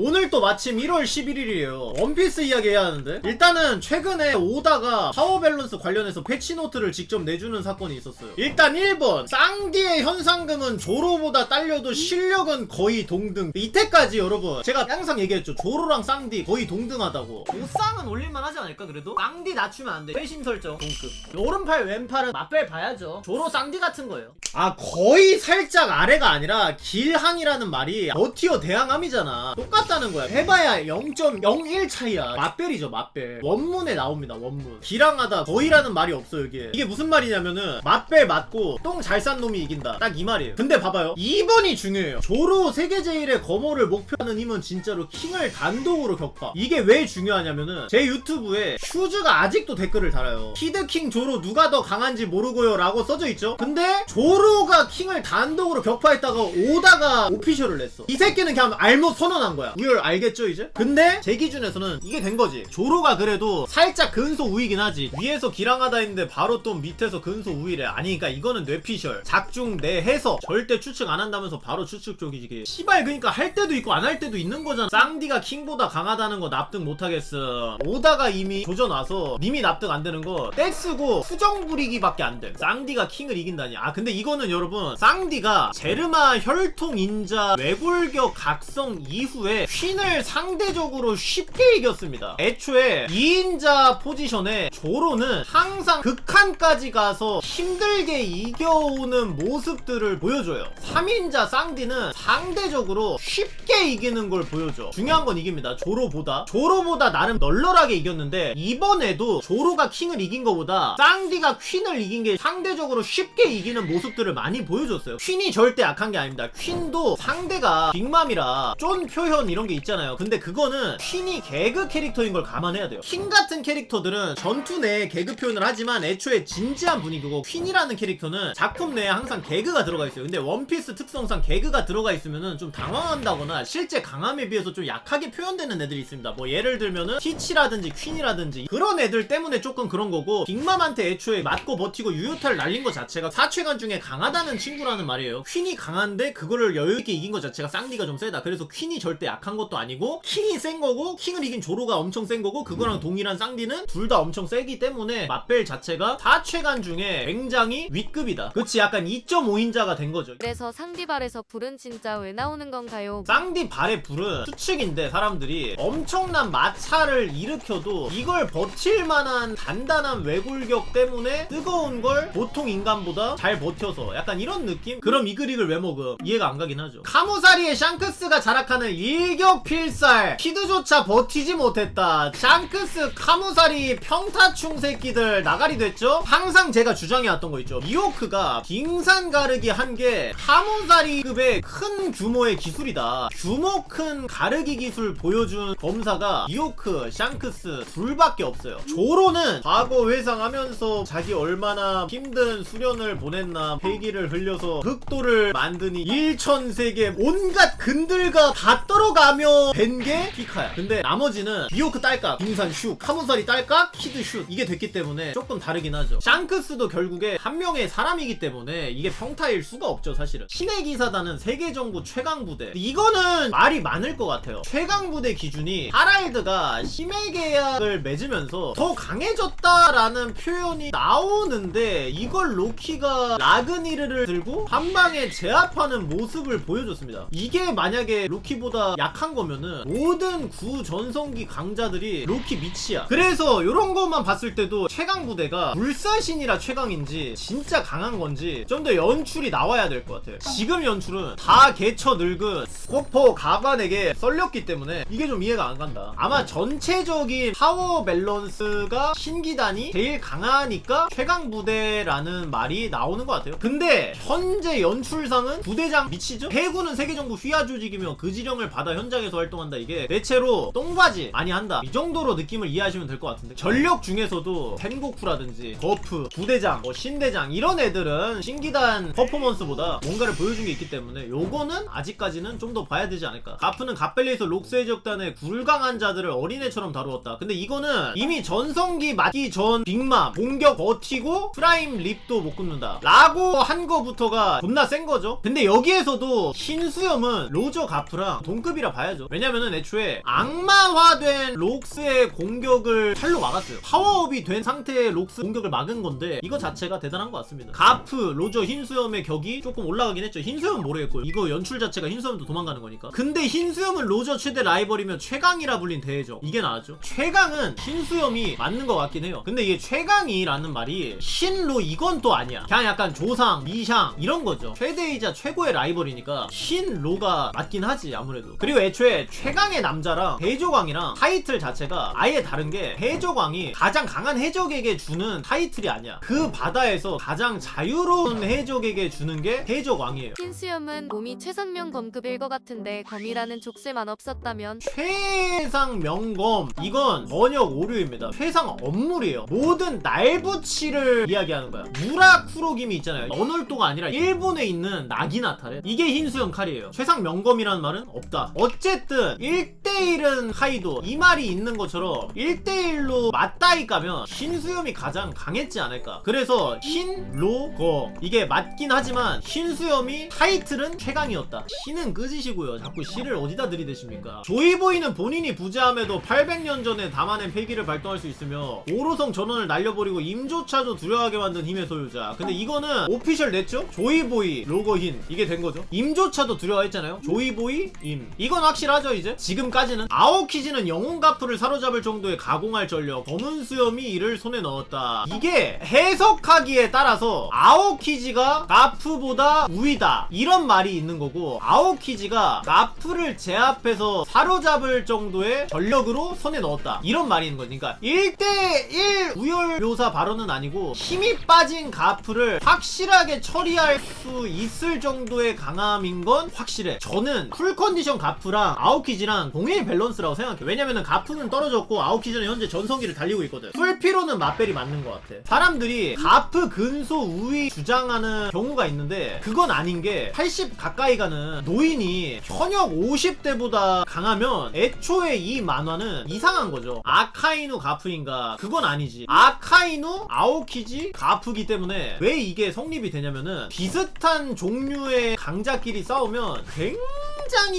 오늘 또 마침 1월 11일이에요. 원피스 이야기 해야 하는데 일단은 최근에 오다가 파워 밸런스 관련해서 패치노트를 직접 내주는 사건이 있었어요. 일단 1번 쌍디의 현상금은 조로보다 딸려도 실력은 거의 동등. 이때까지 여러분 제가 항상 얘기했죠. 조로랑 쌍디 거의 동등하다고. 오쌍은 올릴만 하지 않을까 그래도? 쌍디 낮추면 안 돼. 최신 설정 동급. 오른팔 왼팔은 맛별 봐야죠. 조로 쌍디 같은 거예요. 아 거의 살짝 아래가 아니라 길항이라는 말이 어티어 대항함이잖아. 똑같 다는 거야. 해봐야 0.01 차이야. 맛별이죠 맛별. 원문에 나옵니다 원문. 길항하다 거의라는 말이 없어 여기에. 이게 무슨 말이냐면은 맛별 맞고 똥 잘 싼 놈이 이긴다. 딱 이 말이에요. 근데 봐봐요. 2번이 중요해요. 조로 세계 제일의 거모를 목표하는 힘은 진짜로 킹을 단독으로 격파. 이게 왜 중요하냐면은 제 유튜브에 슈즈가 아직도 댓글을 달아요. 히드킹 조로 누가 더 강한지 모르고요 라고 써져 있죠. 근데 조로가 킹을 단독으로 격파했다가 오다가 오피셜을 냈어. 이 새끼는 그냥 알못 선언한 거야. 우열 알겠죠 이제? 근데 제 기준에서는 이게 된 거지. 조로가 그래도 살짝 근소 우위긴 하지. 위에서 기랑하다 했는데 바로 또 밑에서 근소 우위래. 아니 그러니까 이거는 뇌피셜. 작중 내 해서 절대 추측 안 한다면서 바로 추측 쪽이지. 시발 그러니까 할 때도 있고 안 할 때도 있는 거잖아. 쌍디가 킹보다 강하다는 거 납득 못 하겠어. 오다가 이미 조전 와서 님이 납득 안 되는 거 떼쓰고 수정 부리기 밖에 안 돼. 쌍디가 킹을 이긴다니. 아 근데 이거는 여러분 쌍디가 제르마 혈통 인자 외골격 각성 이후에 퀸을 상대적으로 쉽게 이겼습니다. 애초에 2인자 포지션에 조로는 항상 극한까지 가서 힘들게 이겨오는 모습들을 보여줘요. 3인자 쌍디는 상대적으로 쉽게 이기는 걸 보여줘. 중요한 건 이깁니다. 조로보다. 조로보다 나름 널널하게 이겼는데 이번에도 조로가 킹을 이긴 것보다 쌍디가 퀸을 이긴 게 상대적으로 쉽게 이기는 모습들을 많이 보여줬어요. 퀸이 절대 약한 게 아닙니다. 퀸도 상대가 빅맘이라 쫀 표현 이런 게 있잖아요. 근데 그거는 퀸이 개그 캐릭터인 걸 감안해야 돼요. 킹 같은 캐릭터들은 전투 내에 개그 표현을 하지만 애초에 진지한 분위기고 퀸이라는 캐릭터는 작품 내에 항상 개그가 들어가 있어요. 근데 원피스 특성상 개그가 들어가 있으면은 좀 당황한다거나 실제 강함에 비해서 좀 약하게 표현되는 애들이 있습니다. 뭐 예를 들면은 티치라든지 퀸이라든지 그런 애들 때문에 조금 그런 거고 빅맘한테 애초에 맞고 버티고 유효타를 날린 것 자체가 사체관 중에 강하다는 친구라는 말이에요. 퀸이 강한데 그거를 여유있게 이긴 것 자체가 쌍디가 좀 세다. 그래서 퀸이 절대 약한 것도 아니고 킹이 센 거고 킹을 이긴 조로가 엄청 센 거고 그거랑 동일한 쌍디는 둘 다 엄청 세기 때문에 맛벨 자체가 사체관 중에 굉장히 윗급이다. 그치 약간 2.5인자가 된 거죠. 그래서 상디발에서 불은 진짜 왜 나오는 건가요? 쌍디 발의 불은 추측인데 사람들이 엄청난 마찰을 일으켜도 이걸 버틸 만한 단단한 외골격 때문에 뜨거운 걸 보통 인간보다 잘 버텨서 약간 이런 느낌? 그럼 이 그릭을 왜 먹음? 이해가 안 가긴 하죠. 카무사리의 샹크스가 자락하는 일격 필살 키드조차 버티지 못했다. 샹크스 카무사리 평타충 새끼들 나가리 됐죠? 항상 제가 주장해왔던 거 있죠. 미호크가 빙산 가르기 한 게 카무사리급의 큰 규모의 기술이다. 규모 큰 가르기 기술 보여준 검사가 미호크, 샹크스 둘밖에 없어요. 조로는 과거 회상하면서 자기 얼마나 힘든 수련을 보냈나 폐기를 흘려서 극도를 만드니 일천세계 온갖 근들과 다 떨어가 며 된 게 피카야. 근데 나머지는 미호크 딸깍, 빙산 슈, 카무사리 딸깍, 키드 슛 이게 됐기 때문에 조금 다르긴 하죠. 샹크스도 결국에 한 명의 사람이기 때문에 이게 평타일 수가 없죠 사실은. 신의 기사단은 세계 정부 최강 부대. 이거는 말이 많을 것 같아요. 최강 부대 기준이 하랄드가 심해 계약을 맺으면서 더 강해졌다라는 표현이 나오는데 이걸 로키가 라그니르를 들고 한 방에 제압하는 모습을 보여줬습니다. 이게 만약에 로키보다 약한 거면은 모든 구 전성기 강자들이 로키 밑이야. 그래서 이런 것만 봤을 때도 최강 부대가 불사신이라 최강인지 진짜 강한 건지 좀 더 연출이 나와야 될 것 같아요. 지금 연출은 다 개처 늙은 스코퍼 가관에게 썰렸기 때문에 이게 좀 이해가 안 간다. 아마 전체적인 파워 밸런스가 신기단이 제일 강하니까 최강 부대라는 말이 나오는 것 같아요. 근데 현재 연출상은 부대장 미치죠? 해군은 세계정부 휘하 조직이며 그 지령을 받아 현장에서 활동한다. 이게 대체로 똥바지 많이 한다. 이 정도로 느낌을 이해하시면 될 것 같은데 전력 중에서도 텐고쿠라든지 거프, 부대장, 뭐 신대장 이런 애들은 신기단 퍼포먼스보다 뭔가를 보여준 게 있기 때문에 요거는 아직까지는 좀 더 봐야 되지 않을까. 가프는 갓벨리에서 록스의 적단의 불강한 자들을 어린애처럼 다루었다. 근데 이거는 이미 전성기 맞기 전 빅맘 공격 버티고 프라임 립도 못 끊는다. 라고 한 거부터가 존나 센 거죠. 근데 여기에서도 신수염은 로저 가프랑 동급이라 템이라 봐야죠. 왜냐면은 애초에 악마화된 록스의 공격을 칼로 막았어요. 파워업이 된 상태의 록스 공격을 막은 건데 이거 자체가 대단한 것 같습니다. 가프 로저 흰수염의 격이 조금 올라가긴 했죠. 흰수염은 모르겠고요 이거 연출 자체가 흰수염도 도망가는 거니까. 근데 흰수염은 로저 최대 라이벌이면 최강이라 불린 대회죠. 이게 나왔죠. 최강은 흰수염이 맞는 것 같긴 해요. 근데 이게 최강이라는 말이 신로 이건 또 아니야. 그냥 약간 조상 미샹 이런 거죠. 최대이자 최고의 라이벌이니까 신로가 맞긴 하지 아무래도. 그리고 애초에 최강의 남자랑 해조광이랑 타이틀 자체가 아예 다른 게 해조광이 가장 강한 해적에게 주는 타이틀이 아니야. 그 바다에서 가장 자유로운 해적에게 주는 게 해적왕이에요. 흰수염은 몸이 최선명 검급일 것 같은데 검이라는 족쇄만 없었다면? 최상 명검. 이건 번역 오류입니다. 최상 업물이에요. 모든 날붙이를 이야기하는 거야. 무라쿠로김이 있잖아요. 언월도가 아니라 일본에 있는 나기나타래. 이게 흰수염 칼이에요. 최상 명검이라는 말은 없다 어쨌든 1대1은 카이도 이 말이 있는 것처럼 1대1로 맞다이 까면 흰수염이 가장 강했지 않을까. 그래서 흰로거. 이게 맞긴 하지만 흰수염이 타이틀은 최강이었다. 신은 끄지시고요. 자꾸 시를 어디다 들이대십니까? 조이보이는 본인이 부재함에도 800년 전에 담아낸 폐기를 발동할 수 있으며 오로성 전원을 날려버리고 임조차도 두려워하게 만든 힘의 소유자. 근데 이거는 오피셜 냈죠? 조이보이 로고 흰. 이게 된 거죠? 임조차도 두려워했잖아요? 조이보이 임 이건 확실하죠 이제? 지금까지는 아오키지는 영혼 가프를 사로잡을 정도의 가공할 전력 검은 수염이 이를 손에 넣었다. 이게 해석하기에 따라서 아오키지가 가프보다 우위다. 이런 말이 있는 거고 아오키지가 가프를 제압해서 사로잡을 정도의 전력으로 손에 넣었다. 이런 말이 있는 거니까 1대1 우열 묘사 발언은 아니고 힘이 빠진 가프를 확실하게 처리할 수 있을 정도의 강함인 건 확실해. 저는 풀 컨디션 가프 랑 아오키지랑 동일 밸런스라고 생각해. 왜냐면은 가프는 떨어졌고 아오키지는 현재 전성기를 달리고 있거든. 풀피로는 맞벨이 맞는 것 같아. 사람들이 가프 근소 우위 주장하는 경우가 있는데 그건 아닌 게 80 가까이 가는 노인이 현역 50대보다 강하면 애초에 이 만화는 이상한 거죠. 아카이누 가프인가? 그건 아니지. 아카이누 아오키지 가프기 때문에 왜 이게 성립이 되냐면은 비슷한 종류의 강자끼리 싸우면 굉장히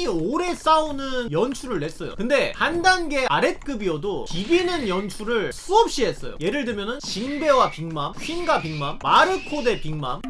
오래 싸우는 연출을 냈어요. 근데 한 단계 아랫급이어도 비비는 연출을 수없이 했어요. 예를 들면은 징베와 빅맘 퀸과 빅맘 마르코 대 빅맘.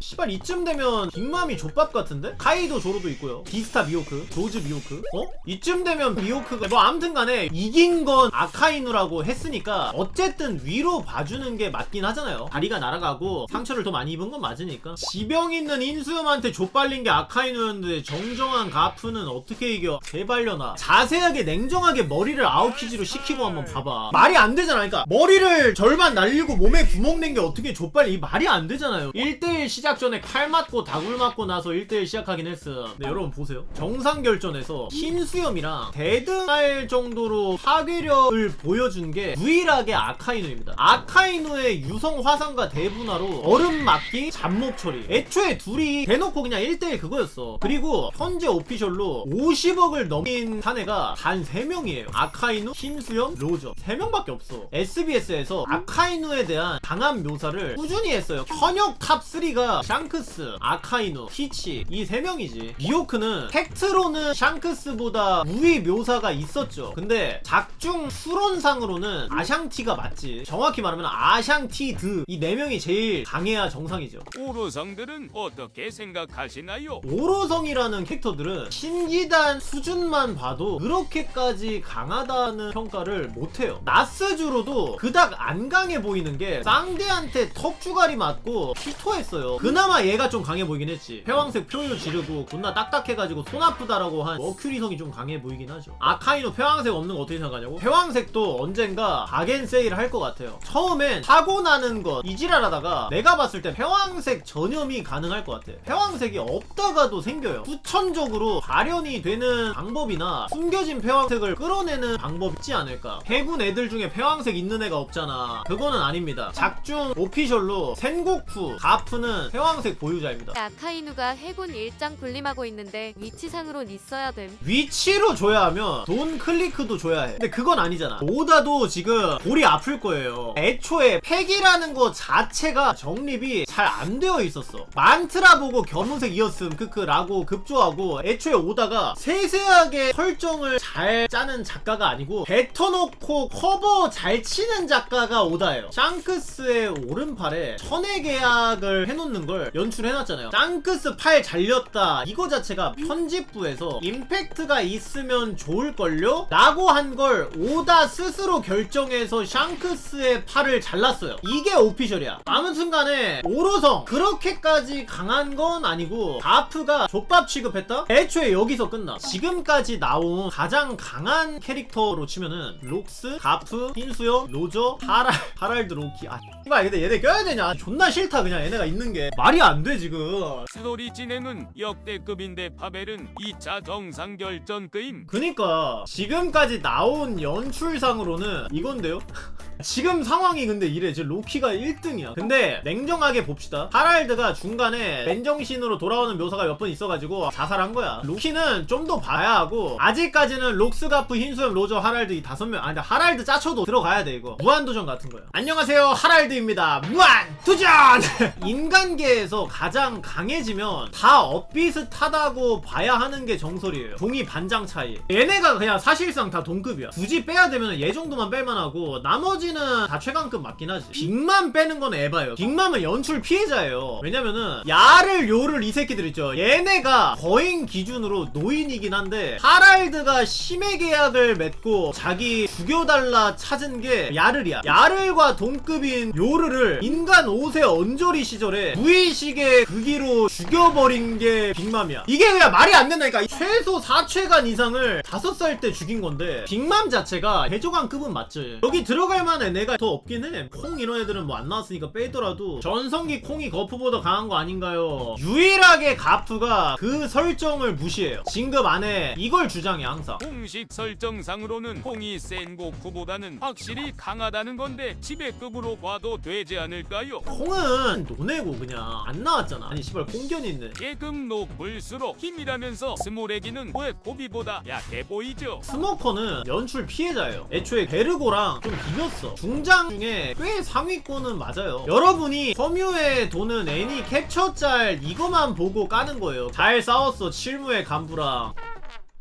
시발 이쯤 되면 빅맘이 족밥 같은데? 카이도 조로도 있고요. 비스타 미호크 조즈 미호크. 어? 이쯤 되면 미호크가 뭐 아무튼간에 이긴 건 아카이누라고 했으니까 어쨌든 위로 봐주는 게 맞긴 하잖아요. 다리가 날아가고 상처를 더 많이 입은 건 맞으니까. 지병 있는 인수염한테 족발린 게 아카이누였는데 정정한 가프는 어떻게 이겨? 제발려나? 자세하게 냉정하게 머리를 아웃키지로 시키고 한번 봐봐. 말이 안 되잖아. 그러니까 머리를 절반 날리고 몸에 구멍 낸 게 어떻게 족발 이 말이 안 되잖아요. 1대1 시작 전에 칼 맞고 다굴 맞고 나서 1대1 시작하긴 했어 네 여러분 보세요. 정상 결전에서 흰수염이랑 대등할 정도로 파괴력을 보여준 게 유일하게 아카이누입니다. 아카이누의 유성 화상과 대분화로 얼음 막기 잡목 처리. 애초에 둘이 대놓고 그냥 1대1 그거였어. 그리고 현재 오피셜로 50억을 넘긴 사내가 단 3명이에요. 아카이누, 흰수염, 로저. 3명밖에 없어. SBS에서 아카이누에 대한 강한 묘사를 꾸준히 했어요. 현역 탑3가 샹크스, 아카이누, 키치 이 3명이지. 미호크는 팩트로는 샹크스보다 우위 묘사가 있었죠. 근데 작중 수론상으로는 아샹티가 맞지. 정확히 말하면 아샹티드 이 4명이 제일 강해야 정상이죠. 오로성들은 어떻게 생각하시나요? 오로성이라는 캐릭터들은 신기단 수준만 봐도 그렇게까지 강하다는 평가를 못해요. 나스주로도 그닥 안 강해 보이는 게 쌍대한테 턱주가리 맞고 피토했어요. 그나마 얘가 좀 강해 보이긴 했지. 패왕색 표효 지르고 존나 딱딱해가지고 손 아프다라고 한 머큐리성이 좀 강해 보이긴 하죠. 아카이노 패왕색 없는 거 어떻게 생각하냐고? 패왕색도 언젠가 가겐 세일을 할 것 같아요. 처음엔 사고 나는 것 이지랄하다가 내가 봤을 때 패왕색 전염이 가능할 것 같아. 패왕색이 없다가도 생겨요. 후천적으로 발현이 되는 방법이나 숨겨진 패왕색을 끌어내는 방법이 있지 않을까 해군 애들 중에 패왕색 있는 애가 없잖아 그거는 아닙니다 작중 오피셜로 센고쿠 가프는 회왕색 보유자입니다. 아카이누가 해군 일장 군림하고 있는데 위치상으론 있어야 됨. 위치로 줘야 하면 돈 클리크도 줘야 해. 근데 그건 아니잖아. 오다도 지금 골이 아플 거예요. 애초에 팩이라는 거 자체가 정립이 잘 안 되어 있었어. 만트라 보고 겸은색 이었음 크크라고 급조하고 애초에 오다가 세세하게 설정을 잘 짜는 작가가 아니고 뱉어놓고 커버 잘 치는 작가가 오다예요. 샹크스의 오른팔에 천의 계약을 해놓는 걸 연출해놨잖아요. 샹크스 팔 잘렸다 이거 자체가 편집부에서 임팩트가 있으면 좋을걸요? 라고 한 걸 오다 스스로 결정해서 샹크스의 팔을 잘랐어요. 이게 오피셜이야. 아무튼 간에 오로성 그렇게까지 강한 건 아니고 가프가 족밥 취급했다? 애초에 여기서 끝나. 지금까지 나온 가장 강한 캐릭터로 치면은 록스, 가프, 흰수염, 로저, 하랄, 하랄드 로키. 아, 씨발 근데 얘네 껴야 되냐? 존나 싫다 그냥 얘네가 있는 게 말이 안 돼 지금. 스토리 진행은 역대급인데 파벨은 2차 정상 결전급임. 그니까 지금까지 나온 연출상으로는 이건데요? 지금 상황이 근데 이래 지금 로키가 1등이야 근데 냉정하게 봅시다 하랄드가 중간에 맨정신으로 돌아오는 묘사가 몇 번 있어가지고 자살한 거야. 로키는 좀 더 봐야 하고 아직까지는 록스가프 흰수염 로저 하랄드 이 다섯 명 아니 근데 하랄드 짜쳐도 들어가야 돼 이거. 무한도전 같은 거야 안녕하세요. 하랄드입니다. 무한도전! 인간계에서 가장 강해지면 다 엇비슷하다고 봐야 하는 게 정설이에요. 종이 반장 차이. 얘네가 그냥 사실상 다 동급이야. 굳이 빼야 되면 얘 정도만 뺄만하고 나머지는 다 최강급 맞긴 하지. 빅만 빼는 건 에바예요. 빅맘은 연출 피해자예요. 왜냐면은 야를 요를 이 새끼들 있죠. 얘네가 거인 기준으로 노인이긴 한데 하랄드가 심해 계약을 맺고 자기 죽여달라 찾은 게 야를이야 야를과 동급인 요르를 인간 5세 언저리 시절에 무의식의 극기로 죽여버린 게 빅맘이야. 이게 그냥 말이 안 된다니까. 최소 4최간 이상을 5살 때 죽인 건데 빅맘 자체가 해조관급은 맞지. 여기 들어갈 만한 애가 더 없긴 해콩 이런 애들은 뭐 안 나왔으니까 빼더라도 전성기 콩이 거프보다 강한 거 아닌가요? 유일하게 가프가 그 설정을 무시해요 진급 안에 이걸 주장해 항상 공식 설정상으로는 공이 센 고쿠보다는 확실히 강하다는 건데 지배급으로 봐도 되지 않을까요? 콩은 노내고 그냥 안 나왔잖아 아니 씨발 콩견이 있네 계급 높을수록 힘이라면서 스몰애기는 왜 고비보다 약해 보이죠? 스모커는 연출 피해자예요. 애초에 베르고랑 좀 비볐어. 중장 중에 꽤 상위권은 맞아요. 여러분이 섬유에 도는 애니 캡처 짤 이거만 보고 까는 거예요. 잘 싸웠어. 칠무의 간부랑.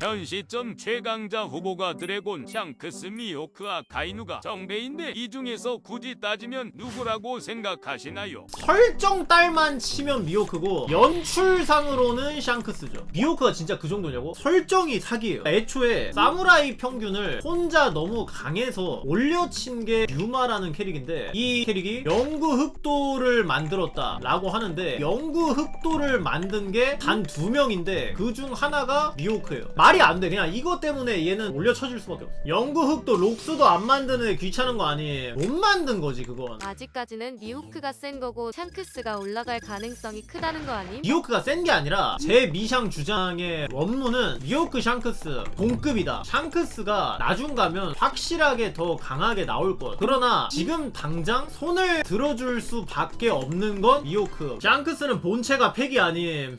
현 시점 최강자 후보가 드래곤, 샹크스, 미호크와 가이누가 정배인데 이 중에서 굳이 따지면 누구라고 생각하시나요? 설정 딸만 치면 미호크고 연출상으로는 샹크스죠. 미호크가 진짜 그 정도냐고? 설정이 사기예요. 애초에 사무라이 평균을 혼자 너무 강해서 올려친 게 유마라는 캐릭인데 이 캐릭이 영구 흑도를 만들었다 라고 하는데 영구 흑도를 만든 게 단 두 명인데 그 중 하나가 미호크예요. 말이 안 돼. 그냥 이것 때문에 얘는 올려 쳐줄 수밖에 없어. 영구 흑도 록스도 안 만드는 애 귀찮은 거 아니. 못 만든 거지 그건. 아직까지는 미호크가 센 거고 샹크스가 올라갈 가능성이 크다는 거 아님? 미호크가 센 게 아니라 제 미샹 주장의 원문은 미호크 샹크스 동급이다 샹크스가 나중 가면 확실하게 더 강하게 나올 것 그러나 지금 당장 손을 들어줄 수밖에 없는 건 미호크 샹크스는 본체가 팩이 아님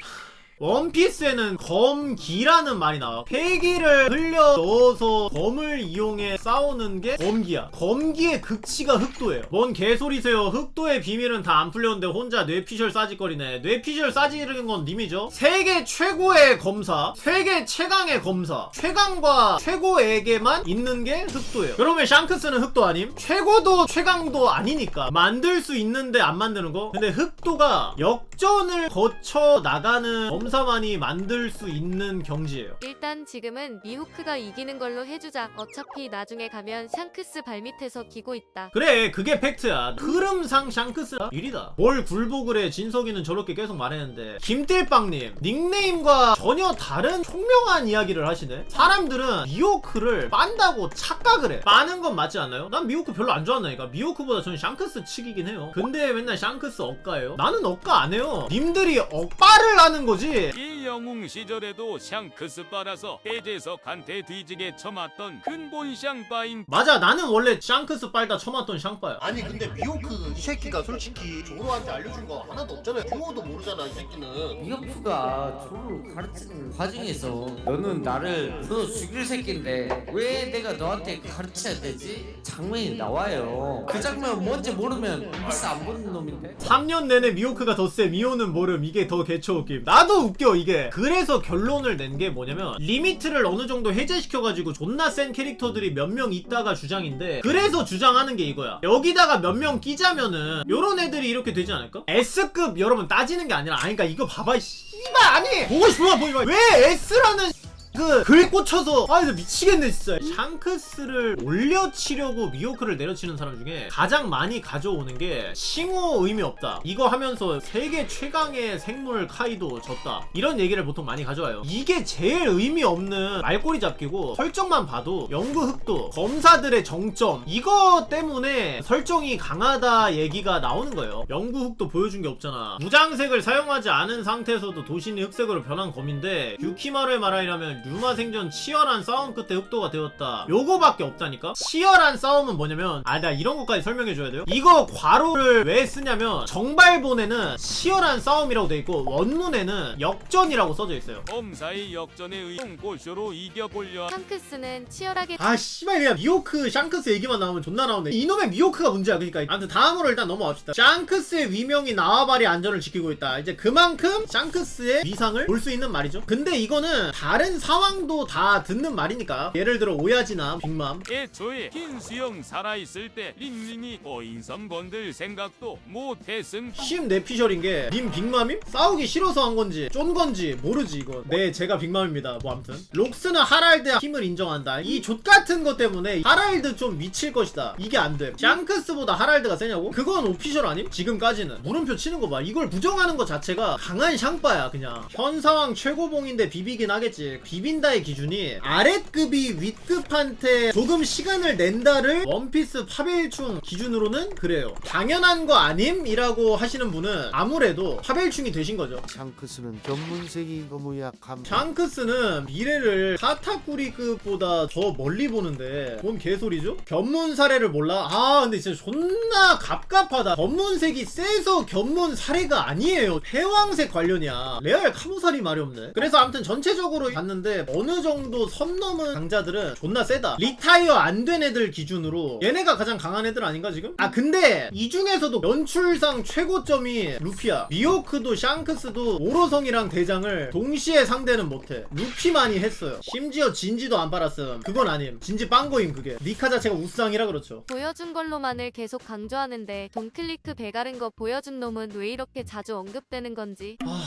원피스에는 검기라는 말이 나와. 폐기를 흘려 넣어서 검을 이용해 싸우는 게 검기야. 검기의 극치가 흑도예요. 뭔 개소리세요. 흑도의 비밀은 다 안 풀렸는데 혼자 뇌피셜 싸짓거리네. 뇌피셜 싸지르는 건 님이죠? 세계 최고의 검사, 세계 최강의 검사, 최강과 최고에게만 있는 게 흑도예요. 그러면 샹크스는 흑도 아님? 최고도 최강도 아니니까 만들 수 있는데 안 만드는 거? 근데 흑도가 역전을 거쳐 나가는 검 사만이 만들 수 있는 경지예요. 일단 지금은 미호크가 이기는 걸로 해주자. 어차피 나중에 가면 샹크스 발밑에서 기고 있다. 그래 그게 팩트야 흐름상 샹크스가 1위다 뭘 굴복을 해 진석이는 저렇게 계속 말했는데 김띨빵님 닉네임과 전혀 다른 총명한 이야기를 하시네 사람들은 미호크를 빤다고 착각을 해 빠는 건 맞지 않나요? 난 미호크 별로 안 좋아한다니까 미호크보다 저는 샹크스 측이긴 해요 근데 맨날 샹크스 억가예요? 나는 억가 안 해요 님들이 억바를 하는 거지 이 영웅 시절에도 샹크스 빨아서 해제석한테 뒤지게 쳐맞던 근본 샹빠인 맞아 나는 원래 샹크스 빨다 처맞던 샹빠야 아니 근데 미호크 이 새끼가 솔직히 조로한테 알려준 거 하나도 없잖아요 듀오도 모르잖아 이 새끼는 미역프가 저를 가르치는 과정에서 너는 나를 너 죽일 새끼인데 왜 내가 너한테 가르쳐야 되지? 장면이 나와요. 그 장면 뭔지 모르면 미스 안 보는 놈인데. 3년 내내 미호크가 더세 미호는 모름 이게 더 개처웃김 나도 웃겨 이게. 그래서 결론을 낸 게 뭐냐면 리미트를 어느 정도 해제시켜가지고 존나 센 캐릭터들이 몇 명 있다가 주장인데 그래서 주장하는 게 이거야. 여기다가 몇 명 끼자면은 요런 애들이 이렇게 되지 않을까? S급 여러분 따지는 게 아니라 아니 그니까 이거 봐봐 씨발 아니! 보고 싶어 보지 마왜 S라는 그글 꽂혀서 아 이거 미치겠네 진짜. 샹크스를 올려치려고 미호크를 내려치는 사람 중에 가장 많이 가져오는 게 칭호 의미 없다. 이거 하면서 세계 최강의 생물 카이도 졌다. 이런 얘기를 보통 많이 가져와요. 이게 제일 의미 없는 말꼬리 잡기고 설정만 봐도 연구 흑도 검사들의 정점 이거 때문에 설정이 강하다 얘기가 나오는 거예요. 연구 흑도 보여준 게 없잖아. 무장색을 사용하지 않은 상태에서도 도신이 흑색으로 변한 검인데 유키마루의 말하이라면 류마 생전 치열한 싸움 끝에 흑도가 되었다. 요거밖에 없다니까? 치열한 싸움은 뭐냐면 아 나 이런 것까지 설명해줘야 돼요? 이거 괄호를 왜 쓰냐면 정발본에는 치열한 싸움이라고 돼 있고 원문에는 역전이라고 써져 있어요. 검사의 역전에 의용 고쇼로 이겨보려. 샹크스는 치열하게 아 씨발 그냥 미호크 샹크스 얘기만 나오면 존나 나오네. 이놈의 미호크가 문제야 그러니까. 아무튼 다음으로 일단 넘어갑시다. 샹크스의 위명이 나와바리 안전을 지키고 있다. 이제 그만큼 샹크스의 위상을 볼 수 있는 말이죠. 근데 이거는 다른 상황도 다 듣는 말이니까. 예를 들어 오야지나 빅맘. 애초에 긴 수영 살아있을 때 린린이 어인선 건들 생각도 못했음. 심 내피셜인 게 님 빅맘임? 싸우기 싫어서 한 건지 쫀 건지 모르지 이건. 네 제가 빅맘입니다. 뭐 암튼. 록스는 하랄드의 힘을 인정한다. 이 족같은 것 때문에 하랄드 좀 미칠 것이다. 이게 안돼. 샹크스보다 하랄드가 세냐고? 그건 오피셜 아님? 지금까지는. 물음표 치는 거 봐. 이걸 부정하는 것 자체가 강한 샹빠야 그냥. 현 상황 최고봉인데 비비긴 하겠지. 비 빈다의 기준이 아랫급이 윗급한테 조금 시간을 낸다를 원피스 파벨충 기준으로는 그래요 당연한 거 아님? 이라고 하시는 분은 아무래도 파벨충이 되신 거죠 샹크스는 견문색이 너무 약함. 샹크스는 미래를 카타쿠리급보다 더 멀리 보는데 뭔 개소리죠? 견문 사례를 몰라? 아 근데 진짜 존나 갑갑하다 견문색이 세서 견문 사례가 아니에요 패왕색 관련이야 레알 카무살이 말이 없네 그래서 아무튼 전체적으로 봤는데 어느 정도 선 넘은 강자들은 존나 세다. 리타이어 안 된 애들 기준으로 얘네가 가장 강한 애들 아닌가 지금? 아 근데 이 중에서도 연출상 최고점이 루피야. 미호크도 샹크스도 오로성이랑 대장을 동시에 상대는 못해. 루피만이 했어요. 심지어 진지도 안 빨았음. 그건 아님. 진지 빵거임 그게. 니카 자체가 우상이라 그렇죠. 보여준 걸로만을 계속 강조하는데 돈클리크 배가른 거 보여준 놈은 왜 이렇게 자주 언급되는 건지. 아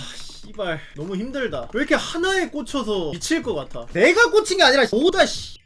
씨발 너무 힘들다. 왜 이렇게 하나에 꽂혀서 미칠 것 같아? 내가 꽂힌 게 아니라 오다 씨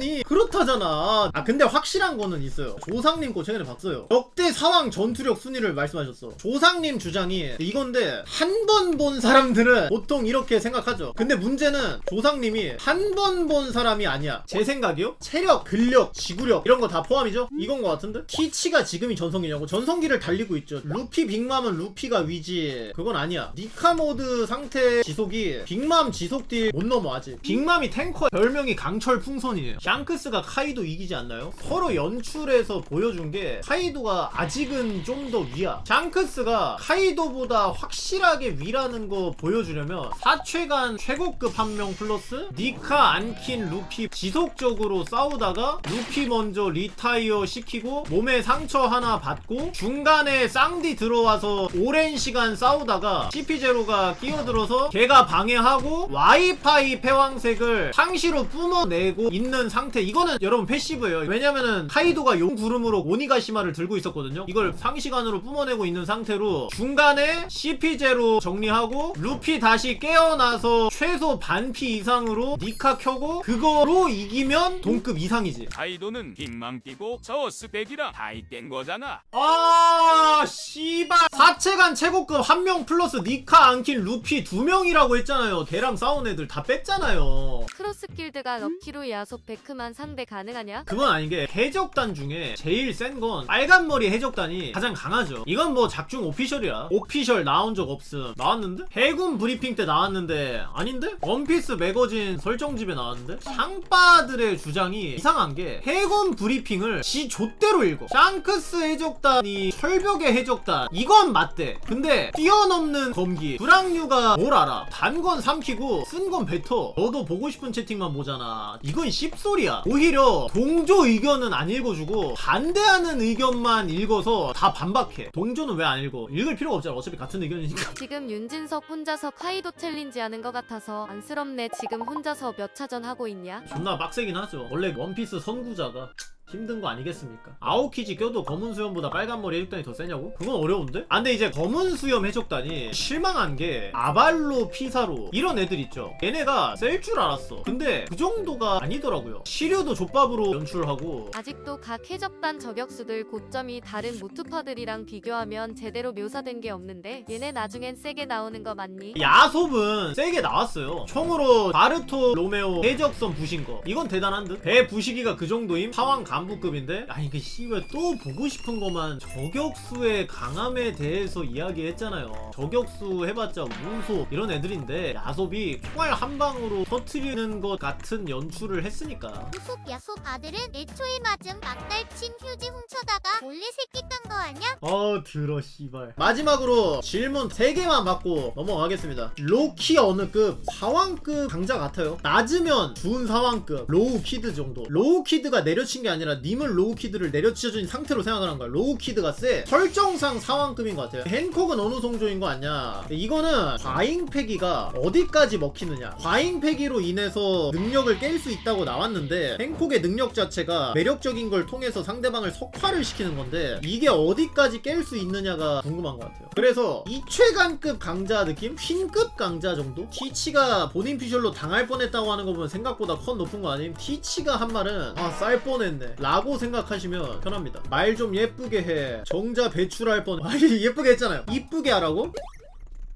이 그렇다잖아. 아 근데 확실한 거는 있어요. 조상님 거 최근에 봤어요. 역대 사왕 전투력 순위를 말씀하셨어. 조상님 주장이 이건데 한 번 본 사람들은 보통 이렇게 생각하죠. 근데 문제는 조상님이 한 번 본 사람이 아니야. 제 생각이요? 체력 근력 지구력 이런 거 다 포함이죠? 이건 거 같은데? 티치가 지금이 전성기냐고? 전성기를 달리고 있죠. 루피 빅맘은 루피가 위지. 그건 아니야. 니카 모드 상태 지속이 빅맘 지속 딜 못 넘어 아직. 빅맘이 탱커 별명이 강철 풍선이에요 샹크스가 카이도 이기지 않나요? 서로 연출해서 보여준 게 카이도가 아직은 좀 더 위야 샹크스가 카이도보다 확실하게 위라는 거 보여주려면 4최간 최고급 한 명 플러스 니카 안킨 루피 지속적으로 싸우다가 루피 먼저 리타이어 시키고 몸에 상처 하나 받고 중간에 쌍디 들어와서 오랜 시간 싸우다가 CP0가 끼어들어서 걔가 방해하고 와이파이 패왕색을 상시로 뿜어내고 있는 상태. 이거는 여러분 패시브예요. 왜냐면은 카이도가 용 구름으로 오니가시마를 들고 있었거든요. 이걸 상시간으로 뿜어내고 있는 상태로 중간에 CP0 정리하고 루피 다시 깨어나서 최소 반피 이상으로 니카 켜고 그거로 이기면 동급 이상이지. 가이도는 빅망 끼고 저 스펙이랑 다이된 거잖아. 아 씨발. 사체간 최고급 한 명 플러스 니카 안 킨 루피 두 명이라고 했잖아요. 걔랑 싸운 애들 다 뺐잖아요. 크로스 길드가 럭키로 야소 랭크만 상대 가능하냐? 그건 아닌 게 해적단 중에 제일 센 건 빨간 머리 해적단이 가장 강하죠. 이건 뭐 작중 오피셜이야. 오피셜 나온 적 없음. 나왔는데? 해군 브리핑 때 나왔는데 아닌데? 원피스 매거진 설정집에 나왔는데? 샹빠들의 주장이 이상한 게 해군 브리핑을 지 좆대로 읽어. 샹크스 해적단이 철벽의 해적단 이건 맞대. 근데 뛰어넘는 검기 브랑류가 뭘 알아? 단 건 삼키고 쓴 건 뱉어. 너도 보고 싶은 채팅만 보잖아. 이건 씹 소리야. 오히려 동조 의견은 안 읽어주고 반대하는 의견만 읽어서 다 반박해. 동조는 왜 안 읽어? 읽을 필요가 없잖아. 어차피 같은 의견이니까. 지금 윤진석 혼자서 카이도 챌린지 하는 것 같아서 안쓰럽네. 지금 혼자서 몇 차전 하고 있냐? 존나 빡세긴 하죠. 원래 원피스 선구자가 힘든 거 아니겠습니까? 아오키지 껴도 검은 수염보다 빨간 머리 해적단이 더 세냐고? 그건 어려운데? 아 근데 이제 검은 수염 해적단이 실망한 게 아발로 피사로 이런 애들 있죠 얘네가 셀 줄 알았어 근데 그 정도가 아니더라고요 시류도 족밥으로 연출하고 아직도 각 해적단 저격수들 고점이 다른 무투퍼들이랑 비교하면 제대로 묘사된 게 없는데 얘네 나중엔 세게 나오는 거 맞니? 야솝은 세게 나왔어요 총으로 바르토 로메오 해적선 부신 거 이건 대단한 듯 배 부시기가 그 정도임 사왕 간부급인데? 아니 그 씨발 또 보고 싶은 거만 저격수의 강함에 대해서 이야기했잖아요. 저격수 해봤자 우소 이런 애들인데 야솝이 총알 한 방으로 터트리는 것 같은 연출을 했으니까. 후속 야속 아들은 애초에 맞은 막달친 휴지 훔쳐다가 몰래 새끼 깐 거 아냐? 어 들어 씨발. 마지막으로 질문 3개만 받고 넘어가겠습니다. 로키 어느 급? 사왕급 강자 같아요. 낮으면 준 사왕급. 로우 키드 정도. 로우 키드가 내려친 게 아니라 님은 로우 키드를 내려치어진 상태로 생각을 한 거야. 로우 키드가 세 설정상 사왕급인 것 같아요. 헨콕은 어느 성조인 거 아니야. 이거는 과잉 패기가 어디까지 먹히느냐. 과잉 패기로 인해서 능력을 깰 수 있다고 나왔는데 헨콕의 능력 자체가 매력적인 걸 통해서 상대방을 석화를 시키는 건데 이게 어디까지 깰 수 있느냐가 궁금한 것 같아요. 그래서 이최간급 강자 느낌? 퀸급 강자 정도? 티치가 본인 피셜로 당할 뻔했다고 하는 거 보면 생각보다 컷 높은 거 아님? 티치가 한 말은 아 쌀 뻔했네 라고 생각하시면 편합니다. 말 좀 예쁘게 해. 정자 배출할 뻔. 아니 예쁘게 했잖아요. 이쁘게 하라고?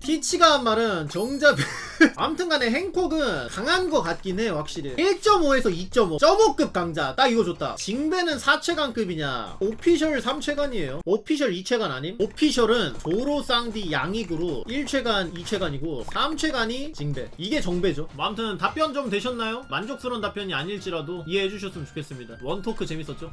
티치가 한 말은 정자 아무튼 간에 행콕은 강한 거 같긴 해 확실히. 1.5에서 2.5 점오급 강자. 딱 이거 좋다. 징배는 4최강급이냐? 오피셜 3최간이에요. 오피셜 2최간 아님? 오피셜은 도로 쌍디 양익으로 1최간 2최간이고 3최간이 징배. 이게 정배죠. 뭐 아무튼 답변 좀 되셨나요? 만족스러운 답변이 아닐지라도 이해해 주셨으면 좋겠습니다. 원토크 재밌었죠?